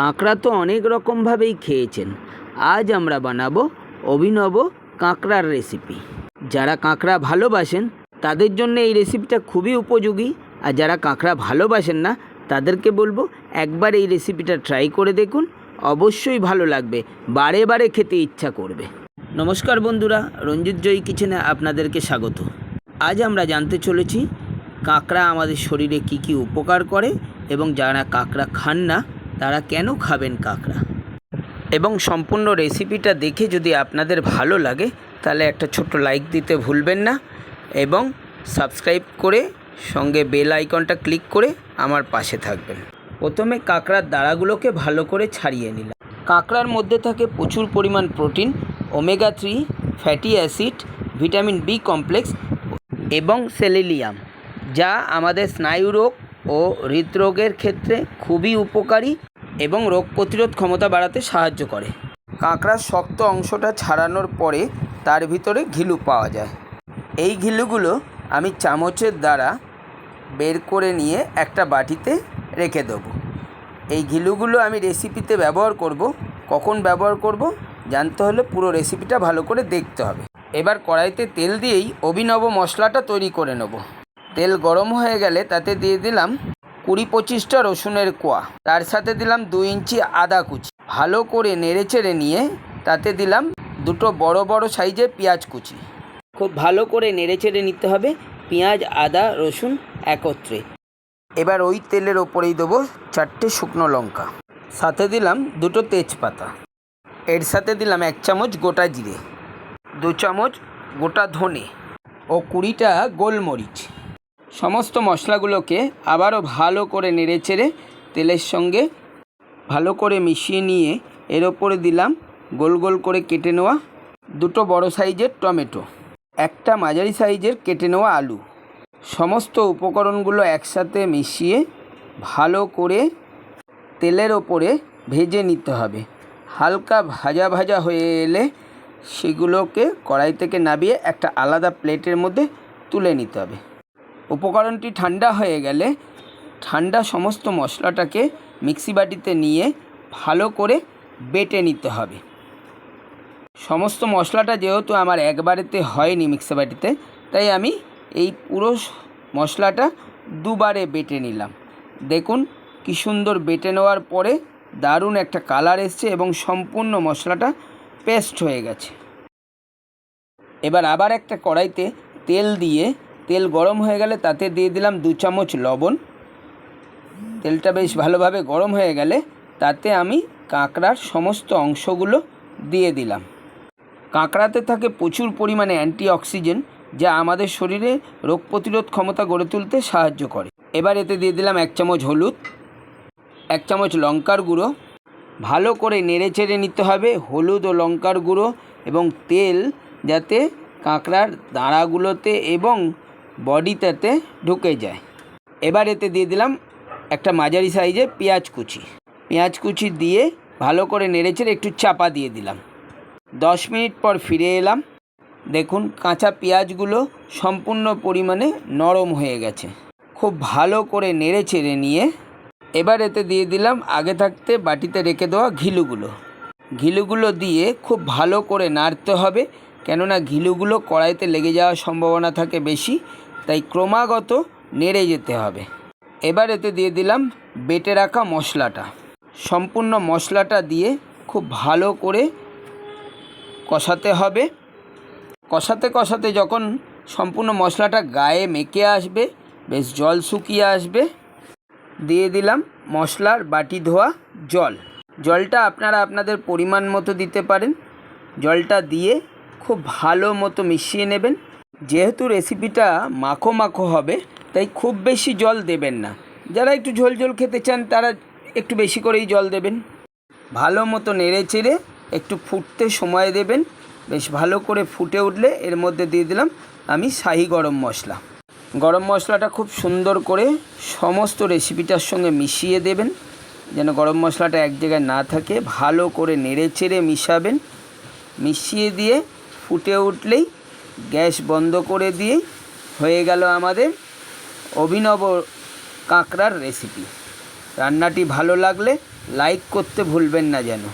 কাঁকড়া তো অনেক রকমভাবেই খেয়েছেন। আজ আমরা বানাবো অভিনব কাঁকড়ার রেসিপি। যারা কাঁকড়া ভালোবাসেন, তাদের জন্য এই রেসিপিটা খুবই উপযোগী। আর যারা কাঁকড়া ভালোবাসেন না, তাদেরকে বলব একবার এই রেসিপিটা ট্রাই করে দেখুন। অবশ্যই ভালো লাগবে, বারে বারে খেতে ইচ্ছা করবে। নমস্কার বন্ধুরা, রঞ্জিত জয়ী কিচেনে আপনাদেরকে স্বাগত। আজ আমরা জানতে চলেছি কাঁকড়া আমাদের শরীরে কি কি উপকার করে এবং যারা কাঁকড়া খান না তারা কেন খাবেন কাঁকড়া? এবং সম্পূর্ণ রেসিপিটা দেখে যদি আপনাদের ভালো লাগে, তাহলে একটা ছোট্ট লাইক দিতে ভুলবেন না এবং সাবস্ক্রাইব করে সঙ্গে বেল আইকনটা ক্লিক করে আমার পাশে থাকবেন। প্রথমে কাঁকড়ার দাঁড়াগুলোকে ভালো করে ছাড়িয়ে নিলাম। কাঁকড়ার মধ্যে থাকে প্রচুর পরিমাণ protein omega three fatty acid vitamin B complex এবং সেলিলিয়াম যা আমাদের স্নায়ুরোগ ও হৃদরোগের ক্ষেত্রে খুবই উপকারী এবং রোগ প্রতিরোধ ক্ষমতা বাড়াতে সাহায্য করে। কাঁকড়ার শক্ত অংশটা ছাড়ানোর পরে তার ভিতরে ঘিলু পাওয়া যায়। এই ঘিলুগুলো আমি চামচের দ্বারা বের করে নিয়ে একটা বাটিতে রেখে দেবো। এই ঘিলুগুলো আমি রেসিপিতে ব্যবহার করব। কখন ব্যবহার করব জানতে হলে পুরো রেসিপিটা ভালো করে দেখতে হবে। এবার কড়াইতে তেল দিয়েই অভিনব মশলাটা তৈরি করে নেব। তেল গরম হয়ে গেলে তাতে দিয়ে দিলাম কুড়ি পঁচিশটা রসুনের কোয়া। তার সাথে দিলাম দু ইঞ্চি আদা কুচি। ভালো করে নেড়ে চেড়ে নিয়ে তাতে দিলাম দুটো বড় বড় সাইজের পেঁয়াজ কুচি। খুব ভালো করে নেড়ে চেড়ে নিতে হবে পেঁয়াজ, আদা, রসুন একত্রে। এবার ওই তেলের ওপরেই দেবো চারটে শুকনো লঙ্কা। সাথে দিলাম দুটো তেজপাতা। এর সাথে দিলাম এক চামচ গোটা জিরে। দু চামচ গোটা ধনে। ও কুড়িটা গোলমরিচ। সমস্ত মশলাগুলোকে আবারও ভালো করে নেড়েচেড়ে তেলের সঙ্গে ভালো করে মিশিয়ে নিয়ে এর ওপরে দিলাম গোল গোল করে কেটে নেওয়া দুটো বড় সাইজের টমেটো, একটা মাঝারি সাইজের কেটে নেওয়া আলু। সমস্ত উপকরণগুলো একসাথে মিশিয়ে ভালো করে তেলের ওপরে ভেজে নিতে হবে। হালকা ভাজা ভাজা হয়ে এলে সেগুলোকে কড়াই থেকে নামিয়ে একটা আলাদা প্লেটের মধ্যে তুলে নিতে হবে। উপকরণটি ঠান্ডা হয়ে গেলে ঠান্ডা সমস্ত মশলাটাকে মিক্সি বাটিতে নিয়ে ভালো করে বেটে নিতে হবে। সমস্ত মশলাটা যেহেতু আমার একবারেতে হয়নি মিক্সি বাটিতে, তাই আমি এই পুরো মশলাটা দুবারে বেটে নিলাম। দেখুন কি সুন্দর বেটে নেওয়ার পরে দারুণ একটা কালার এসছে এবং সম্পূর্ণ মশলাটা পেস্ট হয়ে গেছে। এবার আবার একটা কড়াইতে তেল দিয়ে তেল গরম হয়ে গেলে তাতে দিয়ে দিলাম দু চামচ লবণ। তেলটা বেশ ভালোভাবে গরম হয়ে গেলে তাতে আমি কাঁকড়ার সমস্ত অংশগুলো দিয়ে দিলাম। কাঁকড়াতে থাকে প্রচুর পরিমাণে অ্যান্টিঅক্সিজেন, যা আমাদের শরীরে রোগ প্রতিরোধ ক্ষমতা গড়ে তুলতে সাহায্য করে। এবার এতে দিয়ে দিলাম এক চামচ হলুদ, এক চামচ লঙ্কার গুঁড়ো। ভালো করে নেড়ে চেড়ে নিতে হবে হলুদ ও লঙ্কার গুঁড়ো এবং তেল, যাতে কাঁকড়ার দাঁড়াগুলোতে এবং বডিটাতে ঢুকে যায়। এবার এতে দিয়ে দিলাম একটা মাঝারি সাইজের পেঁয়াজ কুচি। পেঁয়াজ কুচি দিয়ে ভালো করে নেড়ে চেড়ে একটু চাপা দিয়ে দিলাম। দশ মিনিট পর ফিরে এলাম। দেখুন, কাঁচা পেঁয়াজগুলো সম্পূর্ণ পরিমাণে নরম হয়ে গেছে। খুব ভালো করে নেড়ে চেড়ে নিয়ে এবার এতে দিয়ে দিলাম আগে থাকতে বাটিতে রেখে দেওয়া ঘিলুগুলো। ঘিলুগুলো দিয়ে খুব ভালো করে নাড়তে হবে, কেননা ঘিলুগুলো কড়াইতে লেগে যাওয়ার সম্ভাবনা থাকে বেশি। তাই ক্রমাগত নেড়ে যেতে হবে। এবার এতে দিয়ে দিলাম বেটে রাখা মশলাটা। সম্পূর্ণ মশলাটা দিয়ে খুব ভালো করে কষাতে হবে। কষাতে কষাতে যখন সম্পূর্ণ মশলাটা গায়ে মেখে আসবে, বেশ জল শুকিয়ে আসবে, দিয়ে দিলাম মশলার বাটি ধোয়া জল। জলটা আপনারা আপনাদের পরিমাণ মতো দিতে পারেন। জলটা দিয়ে খুব ভালো মতো মিশিয়ে নেবেন। যেহেতু রেসিপিটা মাখো মাখো হবে, তাই খুব বেশি জল দেবেন না। যারা একটু ঝোল ঝোল খেতে চান, তারা একটু বেশি করেই জল দেবেন। ভালো মতো নেড়ে চেড়ে একটু ফুটতে সময় দেবেন। বেশ ভালো করে ফুটে উঠলে এর মধ্যে দিয়ে দিলাম আমি শাহি গরম মশলা। গরম মশলাটা খুব সুন্দর করে সমস্ত রেসিপিটার সঙ্গে মিশিয়ে দেবেন। যেন গরম মশলাটা এক জায়গায় না থাকে, ভালো করে নেড়ে চেড়ে মিশাবেন। মিশিয়ে দিয়ে ফুটে উঠলেই গ্যাস বন্ধ করে দিয়ে হয়ে গেল আমাদের অভিনব কাঁকড়ার রেসিপি রান্নাটি ভালো লাগলে লাইক করতে ভুলবেন না যেন।